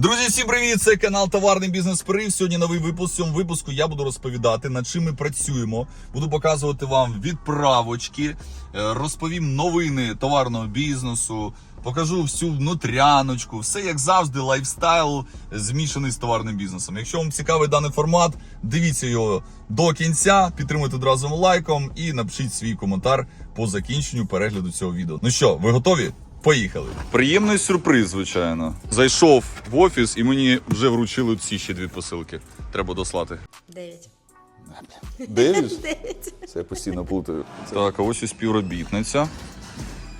Друзі, всім привіт! Це канал Товарний бізнес Порив. Сьогодні новий випуск. В цьому випуску я буду розповідати, над чим ми працюємо. Буду показувати вам відправочки, е, розповім новини товарного бізнесу, покажу всю внутряночку, все як завжди, лайфстайл змішаний з товарним бізнесом. Якщо вам цікавий даний формат, дивіться його до кінця, підтримуйте одразу лайком і напишіть свій коментар по закінченню перегляду цього відео. Ну що, ви готові? Поїхали. Приємний сюрприз, звичайно. Зайшов в офіс і мені вже вручили ці ще дві посилки. Треба дослати. Дев'ять. Дев'ять? Дев'ять. Це я постійно плутаю. Так, а ось і співробітниця.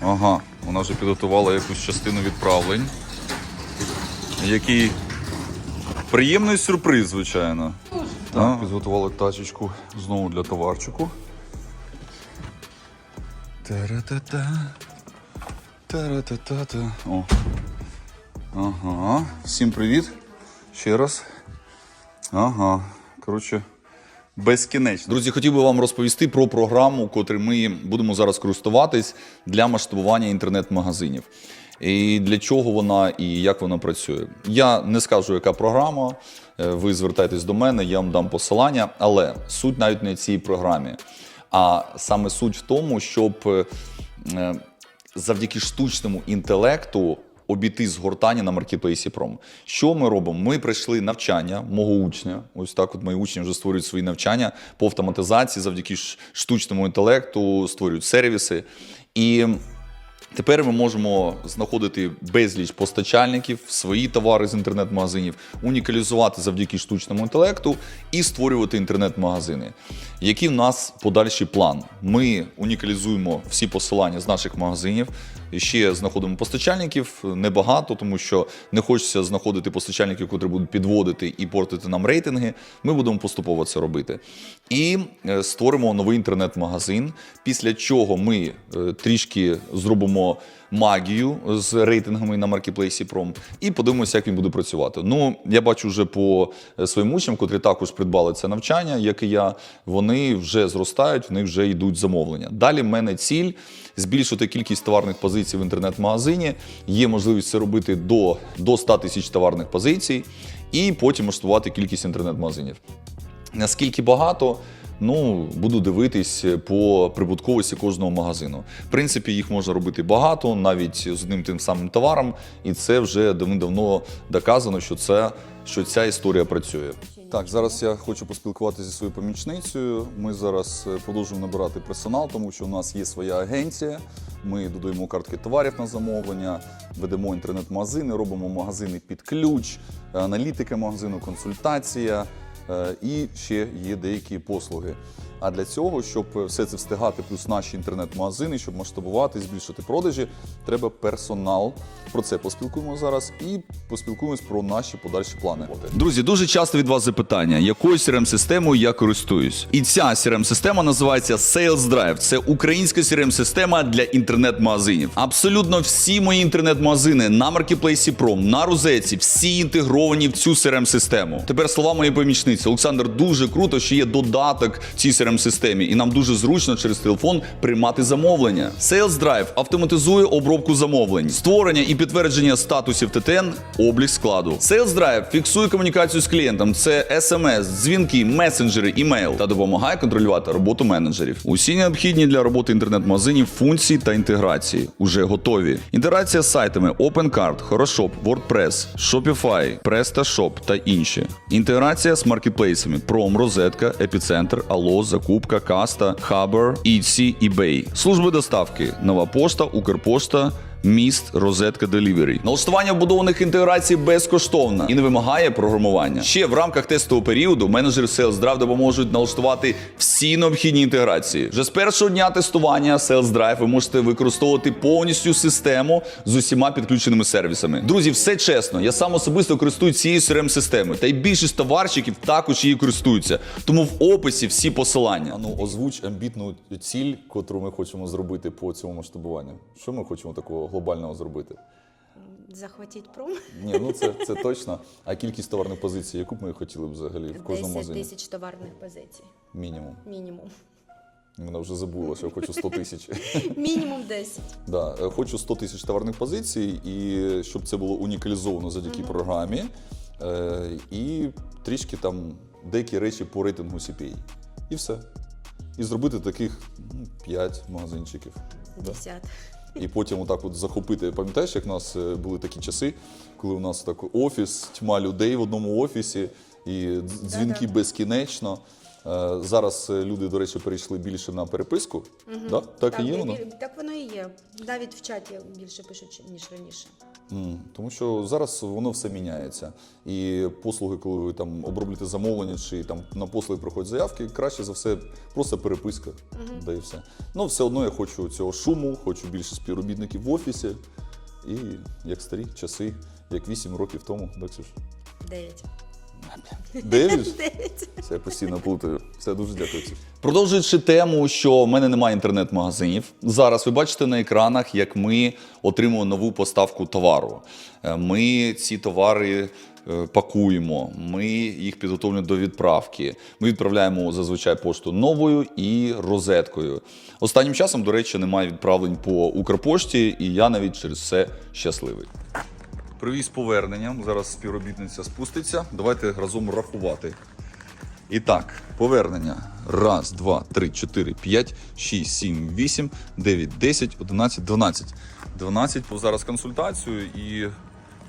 Ага, вона вже підготувала якусь частину відправлень. Який приємний сюрприз, звичайно. Так, підготувала тачечку знову для товарчику. Та-ра-та-та. Та-ра-та-та-та. О. Ага. Всім привіт. Ще раз. Ага. Коротше, безкінечно. Друзі, хотів би вам розповісти про програму, котру ми будемо зараз користуватись для масштабування інтернет-магазинів. І для чого вона і як вона працює. Я не скажу, яка програма. Е, Ви звертайтесь до мене, я вам дам посилання, але суть навіть не в цій програмі. А саме суть в тому, щоб е, завдяки штучному інтелекту обійти згортання на маркетплейсі Пром. Що ми робимо? Ми пройшли навчання мого учня. Ось так, от мої учні вже створюють свої навчання по автоматизації завдяки штучному інтелекту, створюють сервіси. І Тепер ми можемо знаходити безліч постачальників, свої товари з інтернет-магазинів, унікалізувати завдяки штучному інтелекту і створювати інтернет-магазини. Який в нас подальший план? Ми унікалізуємо всі посилання з наших магазинів. Ще знаходимо постачальників небагато, тому що не хочеться знаходити постачальників, які будуть підводити і портити нам рейтинги. Ми будемо поступово це робити. І е, створимо новий інтернет-магазин, після чого ми е, трішки зробимо магію з рейтингами на маркетплейсі Пром і подивимося, як він буде працювати. Ну, я бачу вже по е, своїм учням, котрі також придбали це навчання, як і я, вони вже зростають, в них вже йдуть замовлення. Далі в мене ціль збільшити кількість товарних позицій в інтернет-магазині. Є можливість це робити до, до 100 тисяч товарних позицій, і потім масштабувати кількість інтернет-магазинів. Наскільки багато? Ну, буду дивитись по прибутковості кожного магазину. В принципі, їх можна робити багато, навіть з одним тим самим товаром, і це вже давно доказано, що це що ця історія працює. Так, зараз я хочу поспілкуватися зі своєю помічницею. Ми зараз е, продовжуємо набирати персонал, тому що у нас є своя агенція. Ми додаємо картки товарів на замовлення, ведемо інтернет-магазини, робимо магазини під ключ, аналітика магазину, консультація. Е, І ще є деякі послуги. А для цього, щоб все це встигати, плюс наші інтернет-магазини, щоб масштабувати, збільшити продажі, треба персонал. Про це поспілкуємо зараз і поспілкуємось про наші подальші плани. Друзі, дуже часто від вас запитання, якою crm системою я користуюсь. І ця crm система називається Sales Drive. Це українська crm система для інтернет-магазинів. Абсолютно всі мої інтернет-магазини на маркетплейсі Prom, на Розетці, всі інтегровані в цю crm систему Тепер слова моєї помічниці. Олександр, дуже круто, що є додаток цій crm системі і нам дуже зручно через телефон приймати замовлення. Sales Drive автоматизує обробку замовлень, створення і підтвердження статусів ТТН, облік складу. Sales Drive фіксує комунікацію з клієнтом. Це смс, дзвінки, месенджери, імейл та допомагає контролювати роботу менеджерів. Усі необхідні для роботи інтернет-магазинів функції та інтеграції уже готові. Інтеграція з сайтами OpenCart, Хорошоп, WordPress, Shopify, PrestaShop та інші. Інтеграція з маркетплейсами Prom, Розетка, Епіцентр, Ало, Закупка, Каста, Хабер, Ітсі, eBay. Служби доставки, Нова пошта, Укрпошта. Міст, розетка Delivery. Налаштування вбудованих інтеграцій безкоштовно і не вимагає програмування. Ще в рамках тестового періоду менеджери Sales Drive допоможуть налаштувати всі необхідні інтеграції. Вже з першого дня тестування Sales Drive ви можете використовувати повністю систему з усіма підключеними сервісами. Друзі, все чесно. Я сам особисто користуюсь цією crm системою та й більшість товарщиків також її користуються. Тому в описі всі посилання. Ну озвуч амбітну ціль, котру ми хочемо зробити по цьому масштабуванню. Що ми хочемо такого глобального зробити? Захватіть пром. Ні, ну це, це точно. А кількість товарних позицій, яку б ми хотіли б взагалі в кожному 10 магазині? тисяч товарних позицій. Мінімум. Мінімум. Вона вже забула, що я хочу 100 тисяч. Мінімум 10. Да, е, хочу 100 тисяч товарних позицій, і щоб це було унікалізовано завдяки програмі. Е, і трішки там деякі речі по рейтингу CPA. І все. І зробити таких ну, 5 магазинчиків. Да. 50. І потім отак от захопити. Пам'ятаєш, як в нас е, були такі часи, коли у нас так офіс, тьма людей в одному офісі, і дзвінки безкінечно. Е, Зараз е, люди, до речі, перейшли більше на переписку. Да? Так, і є воно? так воно і є. Навіть в чаті більше пишуть, ніж раніше. Тому що зараз воно все міняється. І послуги, коли ви там оброблюєте замовлення чи там на послуги приходять заявки, краще за все просто переписка. Да і все. Ну, все одно я хочу цього шуму, хочу більше співробітників в офісі. І як старі часи, як 8 років тому, так, Ксюш? 9. Дев'ять? 9. Це я постійно плутаю. Все дуже дякую. Продовжуючи тему, що в мене немає інтернет-магазинів. Зараз ви бачите на екранах, як ми отримуємо нову поставку товару. Е, Ми ці товари е, пакуємо, ми їх підготовлюємо до відправки. Ми відправляємо зазвичай пошту новою і розеткою. Останнім часом, до речі, немає відправлень по Укрпошті, і я навіть через це щасливий. Привіз поверненням. Зараз співробітниця спуститься. Давайте разом рахувати. І так, повернення. Раз, два, три, чотири, п'ять, шість, сім, вісім, дев'ять, десять, одинадцять, дванадцять. Дванадцять по зараз консультацію і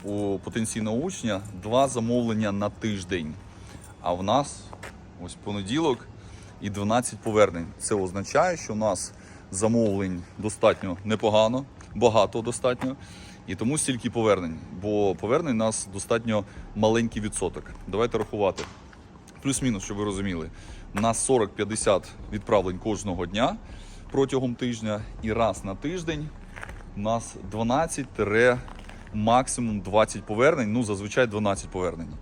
у потенційного учня два замовлення на тиждень. А в нас ось понеділок і 12 повернень. Це означає, що у нас замовлень достатньо непогано, багато достатньо. І тому стільки повернень. Бо повернень у нас достатньо маленький відсоток. Давайте рахувати. Плюс-мінус, щоб ви розуміли. на нас 40-50 відправлень кожного дня протягом тижня, і раз на тиждень у нас 12 максимум 20 повернень. Ну, зазвичай 12 повернень.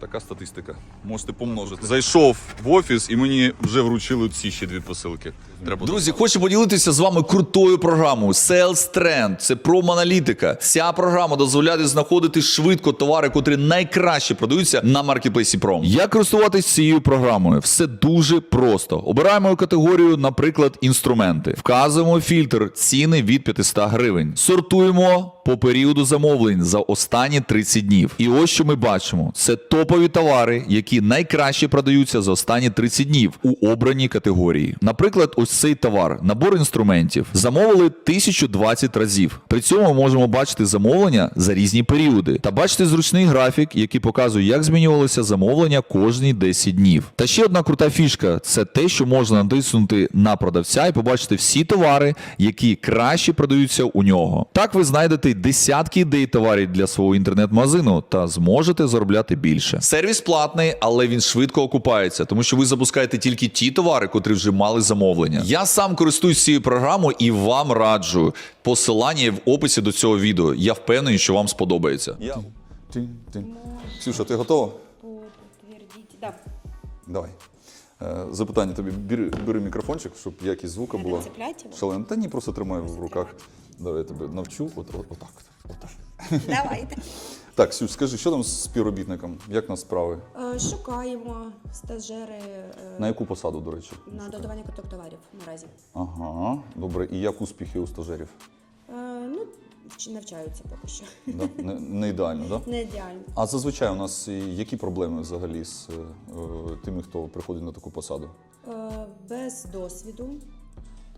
Така статистика. Можете помножити. Зайшов в офіс і мені вже вручили ці ще дві посилки. Треба Друзі, хочу поділитися з вами крутою програмою Sales Trend. Це проманалітика. Ця програма дозволяє знаходити швидко товари, котрі найкраще продаються на маркетплейсі Пром. Як користуватись цією програмою? Все дуже просто. Обираємо категорію, наприклад, інструменти. Вказуємо фільтр ціни від 500 гривень. Сортуємо по періоду замовлень за останні 30 днів. І ось що ми бачимо: це топові товари, які найкраще продаються за останні 30 днів у обраній категорії. Наприклад, ось цей товар, набор інструментів, замовили 1020 разів. При цьому ми можемо бачити замовлення за різні періоди та бачити зручний графік, який показує, як змінювалося замовлення кожні 10 днів. Та ще одна крута фішка це те, що можна натиснути на продавця і побачити всі товари, які краще продаються у нього. Так ви знайдете десятки ідей товарів для свого інтернет-магазину та зможете заробляти більше. Сервіс платний, але він швидко окупається, тому що ви запускаєте тільки ті товари, котрі вже мали замовлення. Я сам користуюсь цією програмою і вам раджу. Посилання є в описі до цього відео. Я впевнений, що вам сподобається. Я... Ксюша, ти готова? Да. Давай. Е, Запитання тобі. Бери, бери мікрофончик, щоб якість звука була. Шалена. Та ні, просто тримай в руках. Давай я тебе навчу. От, от, отак. отак. Давайте. Так, Сюш, скажи, що там з співробітником? Як нас справи? Е, Шукаємо стажери е, На яку посаду, до речі? на додавання каток товарів наразі. Ага, добре. І як успіхи у стажерів? Е, Ну, вч- навчаються поки що. Да? Не, не ідеально, так? Да? Не ідеально. А зазвичай у нас і які проблеми взагалі з е, тими, хто приходить на таку посаду? Е, Без досвіду.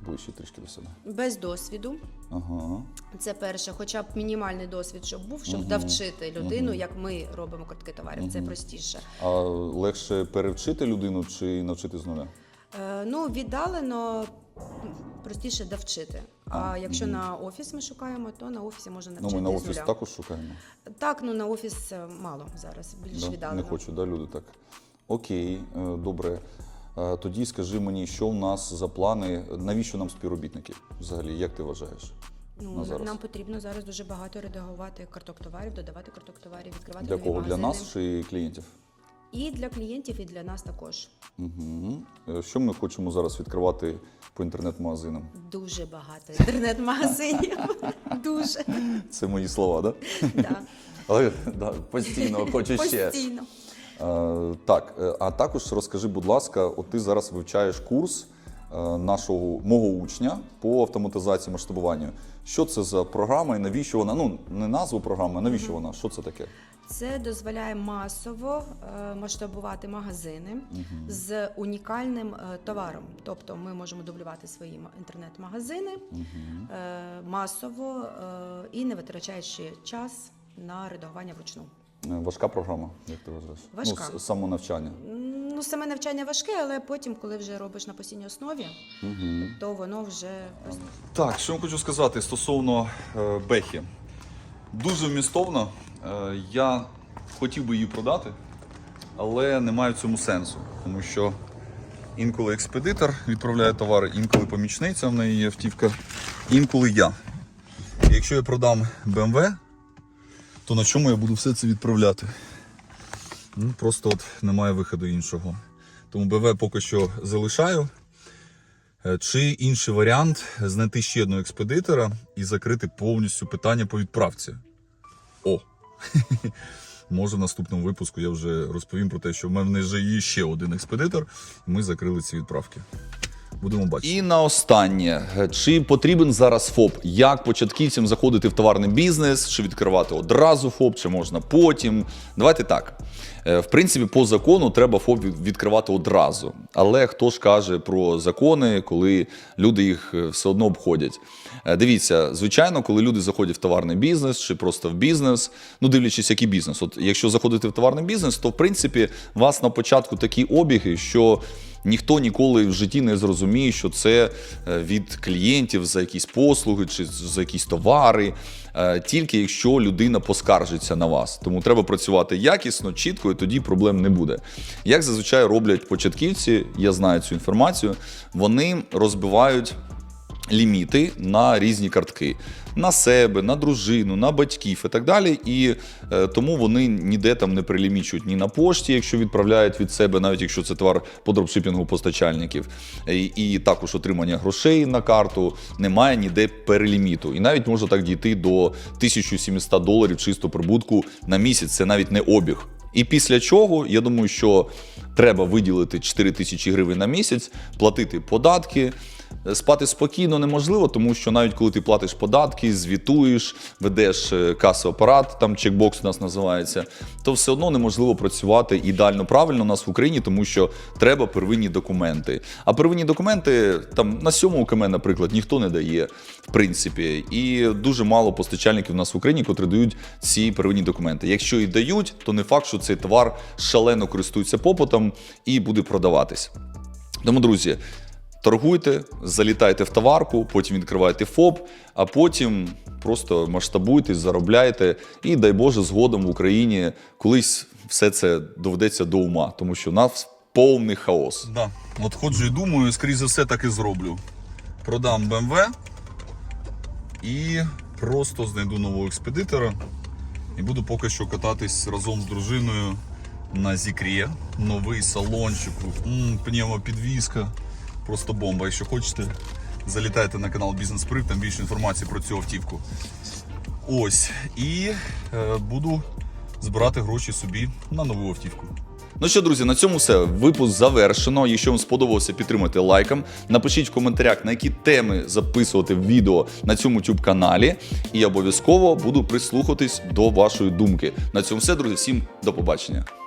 Ближче трішки до себе. Без досвіду. Ага. Це перше, хоча б мінімальний досвід, щоб був, щоб навчити людину, як ми робимо картки товарів. Це простіше. А легше перевчити людину чи навчити з нуля? Е, Ну, віддалено простіше довчити. А якщо на офіс ми шукаємо, то на офісі можна Ну, навчити ми на з офіс нуля. також шукаємо. Так, ну на офіс е, мало зараз, більш Да? віддалено. Не хочуть, да, люди так. Окей, е, добре. Е, Тоді скажи мені, що в нас за плани, навіщо нам співробітники взагалі, як ти вважаєш? Ну, на зараз? нам потрібно зараз дуже багато редагувати карток товарів, додавати карток товарів, відкривати Для нові кого? Для нас чи клієнтів? І для клієнтів, і для нас також. Угу. Що ми хочемо зараз відкривати по інтернет-магазинам? Дуже багато інтернет-магазинів. Дуже. Це мої слова, так? Да? Да. Але да, постійно хочу ще. Постійно. Е, так, е, а також розкажи, будь ласка, от ти зараз вивчаєш курс е, нашого мого учня по автоматизації масштабування. Що це за програма і навіщо вона? Ну не назву програми, а навіщо вона? Що це таке? Це дозволяє масово масштабувати магазини з унікальним товаром. Тобто ми можемо дублювати свої ма- інтернет-магазини е, масово е, і не витрачаючи час на редагування вручну. Е, Важка програма, як ти вважаєш? Важка. Ну, самонавчання. Ну, саме навчання важке, але потім, коли вже робиш на постійній основі, то воно вже Так, що я хочу сказати стосовно е, Бехі. Дуже вмістовно. Е, я хотів би її продати, але немає в цьому сенсу. Тому що інколи експедитор відправляє товари, інколи помічниця в неї є автівка, інколи я. І якщо я продам BMW, то на чому я буду все це відправляти? Ну, просто от немає виходу іншого. Тому БВ поки що залишаю. Е, Чи інший варіант знайти ще одного експедитора і закрити повністю питання по відправці? О! Може, в наступному випуску я вже розповім про те, що в мене вже є ще один експедитор, і ми закрили ці відправки. Будемо бачити. І на останнє, чи потрібен зараз ФОП? Як початківцям заходити в товарний бізнес, чи відкривати одразу ФОП, чи можна потім? Давайте так. Е, В принципі, по закону треба ФОП відкривати одразу. Але хто ж каже про закони, коли люди їх е, все одно обходять? Е, Дивіться, звичайно, коли люди заходять в товарний бізнес чи просто в бізнес, ну дивлячись, який бізнес. От якщо заходити в товарний бізнес, то в принципі у вас на початку такі обіги, що ніхто ніколи в житті не зрозуміє, що це е, від клієнтів за якісь послуги чи за якісь товари, е, тільки якщо людина поскаржиться на вас. Тому треба працювати якісно, чітко, і тоді проблем не буде. Як зазвичай роблять початківці, я знаю цю інформацію, вони розбивають ліміти на різні картки. На себе, на дружину, на батьків і так далі. І е, тому вони ніде там не прилімічують ні на пошті, якщо відправляють від себе, навіть якщо це товар по дропшипінгу постачальників. І, і також отримання грошей на карту немає ніде переліміту. І навіть може так дійти до 1700 доларів чисто прибутку на місяць. Це навіть не обіг. І після чого, я думаю, що треба виділити 4 тисячі гривень на місяць, платити податки. Спати спокійно неможливо, тому що навіть коли ти платиш податки, звітуєш, ведеш е, касовий апарат, там чекбокс у нас називається, то все одно неможливо працювати ідеально правильно у нас в Україні, тому що треба первинні документи. А первинні документи там на сьомому КМ, наприклад, ніхто не дає, в принципі, і дуже мало постачальників у нас в Україні, котрі дають ці первинні документи. Якщо і дають, то не факт, що цей товар шалено користується попитом і буде продаватись. Тому, друзі, торгуйте, залітайте в товарку, потім відкривайте ФОП, а потім просто масштабуйтесь, заробляйте. І дай Боже, згодом в Україні колись все це доведеться до ума, тому що у нас повний хаос. Да. От ходжу і думаю, скоріше за все так і зроблю. Продам BMW і просто знайду нового експедитора. І буду поки що кататись разом з дружиною на Зікрі. Новий салончик, пневмопідвізка. Просто бомба. Якщо хочете, залітайте на канал Бізнес Прив, там більше інформації про цю автівку. Ось. І е, буду збирати гроші собі на нову автівку. Ну що, друзі, на цьому все. Випуск завершено. Якщо вам сподобалося, підтримайте лайком. Напишіть в коментарях, на які теми записувати відео на цьому YouTube каналі. І обов'язково буду прислухатись до вашої думки. На цьому все, друзі. Всім до побачення.